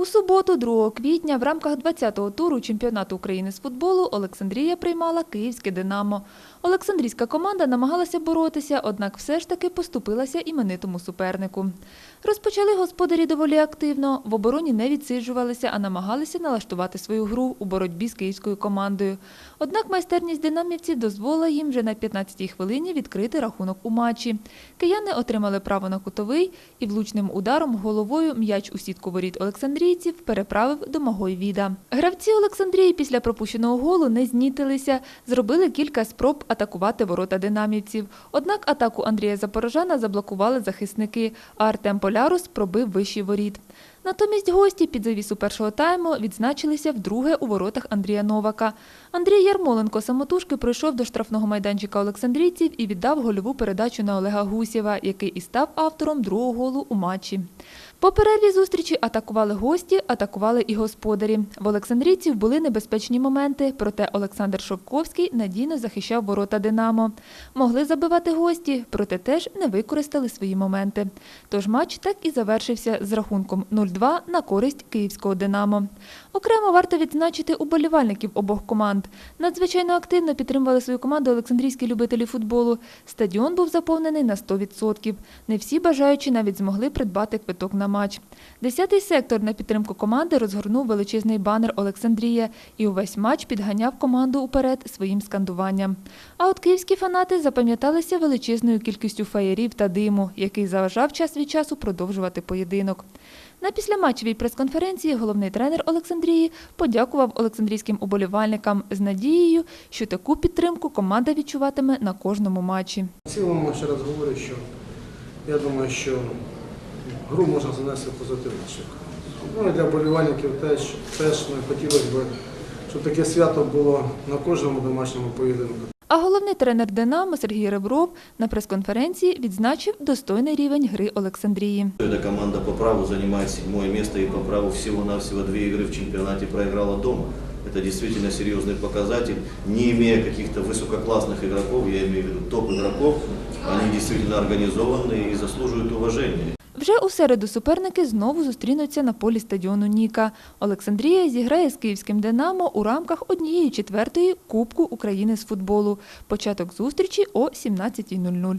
У суботу, 2 квітня, в рамках 20-го туру чемпіонату України з футболу Олександрія приймала київське «Динамо». Олександрійська команда намагалася боротися, однак все ж таки поступилася іменитому супернику. Розпочали господарі доволі активно, в обороні не відсиджувалися, а намагалися налаштувати свою гру у боротьбі з київською командою. Однак майстерність динамівців дозволила їм вже на 15-й хвилині відкрити рахунок у матчі. Кияни отримали право на кутовий і влучним ударом головою м'яч у сітку воріт Олександрійців переправив Домагой Віда. Гравці Олександрії після пропущеного голу не знітилися, зробили кілька спроб атакувати ворота динамівців. Однак атаку Андрія Запорожана заблокували захисники, а Артем Полярус пробив вищий воріт. Натомість гості під завісу першого тайму відзначилися вдруге у воротах Андрія Новака. Андрій Ярмоленко самотужки пройшов до штрафного майданчика Олександрійців і віддав гольову передачу на Олега Гусєва, який і став автором другого голу у матчі. По перерві зустрічі атакували гості, атакували і господарі. В Олександрійців були небезпечні моменти, проте Олександр Шовковський надійно захищав ворота «Динамо». Могли забивати гості, проте теж не використали свої моменти. Тож матч так і завершився з рахунком 0-2 на користь київського «Динамо». Окремо варто відзначити уболівальників обох команд. Надзвичайно активно підтримували свою команду олександрійські любителі футболу. Стадіон був заповнений на 100%. Не всі бажаючі навіть змогли придбати квиток на матч. Десятий сектор на підтримку команди розгорнув величезний банер Олександрія і увесь матч підганяв команду уперед своїм скандуванням. А от київські фанати запам'яталися величезною кількістю фаєрів та диму, який заважав час від часу продовжувати поєдинок. На післяматчевій прес-конференції головний тренер Олександрії подякував олександрійським уболівальникам з надією, що таку підтримку команда відчуватиме на кожному матчі. В цілому, ще раз говорю, що я думаю, що гру можна занести позитивно. ще. Ну і для болівальників теж, теж не хотілося б, щоб таке свято було на кожному домашньому поєдинку. А головний тренер Динамо Сергій Ребров на прес-конференції відзначив достойний рівень гри Олександрії. Эта команда по праву занимает седьмое место и по праву всего-навсего две игры в чемпионате проиграла дома. Это действительно серьезный показатель. Не имея каких-то высококлассных игроков, я имею в виду топ-игроков, они действительно организованные и заслуживают уважения. Вже у середу суперники знову зустрінуться на полі стадіону Ніка. Олександрія зіграє з київським Динамо у рамках однієї четвертої Кубку України з футболу. Початок зустрічі о 17.00.